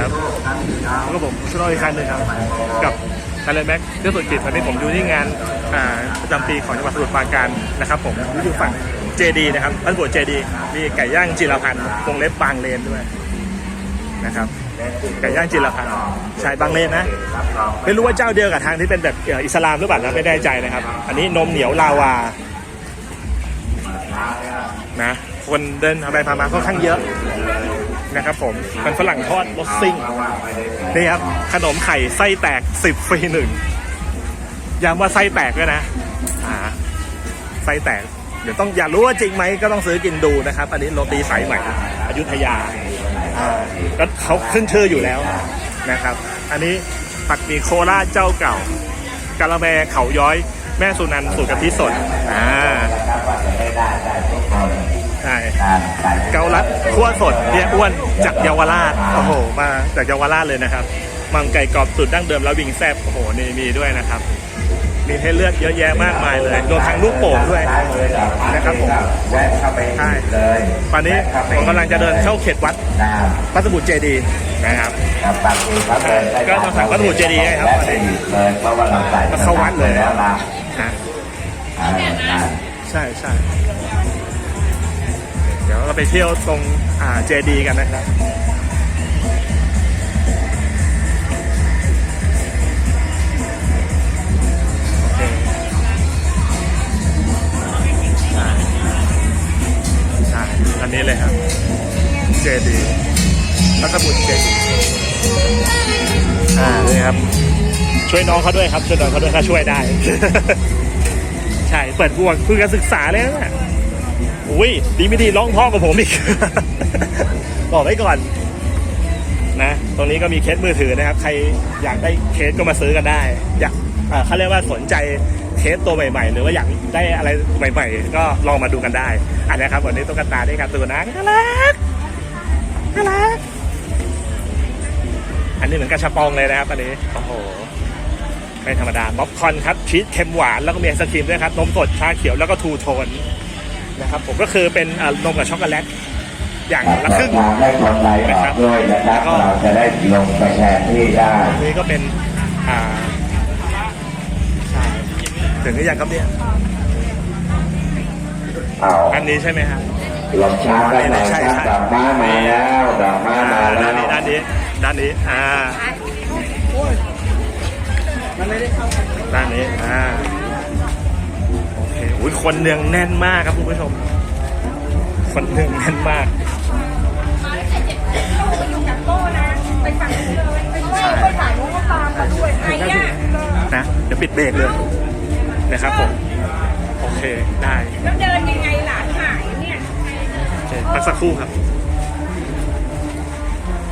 ครับแล้วก็ผมช่วยอีกครั้งหนึ่งครับกับการเลนแม็กเรื่องสุดจิตตอนนี้ผมอยู่ที่งานประจำปีของจังหวัดสมุทรปราการนะครับ ผมอยู่ฝั่งเจดีนะครับบ้านบวเจดีมีไก่ย่างจิรพันธ์วงเล็บบางเลนด้วยนะครับไก่ย่างจิรพันธ์ใช่บางเลนนะ ไม่รู้ว่าเจ้าเดียวกับทางที่เป็นแบบอิสลามหรือเปล่านะไม่แน่ใจนะครับ อันนี้นมเหนียวลาวานะคนเดินทางไปผ่านมาค่อนข้างเยอะ นะครับผมมันฝรั่งทอดรสซิ่งนี่ครับขนมไข่ไส้แตกสิบฟรีหนึ่งย้ำว่าไส้แตกด้วยนะอ่าไส้แตกเดี๋ยวต้องอยากรู้ว่าจริงไหมก็ต้องซื้อกินดูนะครับ อันนี้โรตีสายใหม่อยุธยาอ่าแล้วเขาขึ้นชื่ออยู่แล้วนะครับ อันนี้ปักหมีโคราชเจ้าเก่ากะละแมเขาย้อย แม่สุนันท์สูตรกะทิสดอ่าใช่เกาลัดขั้วสดเนี่ยอ้วนจากเยาวราชโอ้โหมาจากเยาวราชเลยนะครับ มังไก่กรอบสูตรดั้งเดิมแล้ววิงแซบโอ้โหนี่มีด้วยนะครับ มีให้เลือกเยอะแยะมากมายเลยรวมทั้งลูกโป่งด้วยนะครับผมแวะเข้าไปใช่เลยตอนนี้ผมกำลังจะเดินเข้าเขตวัดพระสมุทรเจดีย์นะครับำครับบางทีครับเดินได้ก็มาสั่งวัตถุเจดีย์ให้ครับเลยเพราะว่าเราใส่มาเข้าวัดเลยแล้วนะอะใช่ใช่ ไปเที่ยวตรงอ่าเจดีกันนะครับโอเคใช่ใช่อันนี้เลยครับเจดีพระสมุทรเจดีอ่านี่ครับ ช่วยน้องเขาด้วยครับ ช่วยน้องเขาด้วยถ้าช่วยได้ ใช่ เปิดบวกคุยการศึกษาเลยนะ อุ้ยดีไม่ดีร้องพ่อกับผมอีก บอกไว้ก่อน นะ ตรงนี้ก็มีเคสมือถือนะครับ ใครอยากได้เคสก็มาซื้อกันได้ อยากเขาเรียกว่าสนใจเคสตัวใหม่ๆ หรือว่าอยากได้อะไรใหม่ ๆ ก็ลองมาดูกันได้ อันนี้ครับวันนี้ตุ๊กตาได้การ์ตูนนะน่ารักน่ารักอันนี้เหมือนกระชาปองเลยนะครับอันนี้โอ้โหไม่ธรรมดาบ๊อบคอนครับชีสเค็มหวานแล้วก็มีไอศครีมด้วยครับนมสดชาเขียวแล้วก็ทูโทน นะครับผมก็คือเป็นเอ่อนมกับช็อกโกแลตอย่างละครึ่งทางให้คนไหลออกด้วยนะครับเราจะได้ลงไปแทนที่ได้นี่ก็เป็นอ่าใช่ถึงหรือยังครับเนี่ยเอาอันนี้ใช่ไหมครับลงช้ากันหน่อยครับดอกไม้มาแล้วดอกไม้มาแล้ด้านวนี้ด้านนี้ด้านนี้อ่าด้านนี้อ่าโอเคนเนืองแน่นมากครับคุณผู้ชม คนเนืองแน่นมากไปฝั่งนู้นเลยไปช่วยคนถ่ายรูปก็ตามมาด้วยไอ้เนี่ยนะเดี๋ยวปิดเบรกเลยนะครับผม โอเคได้ แล้วเดินยังไงหลานหายเนี่ยโอเคพักสักครู่ครับ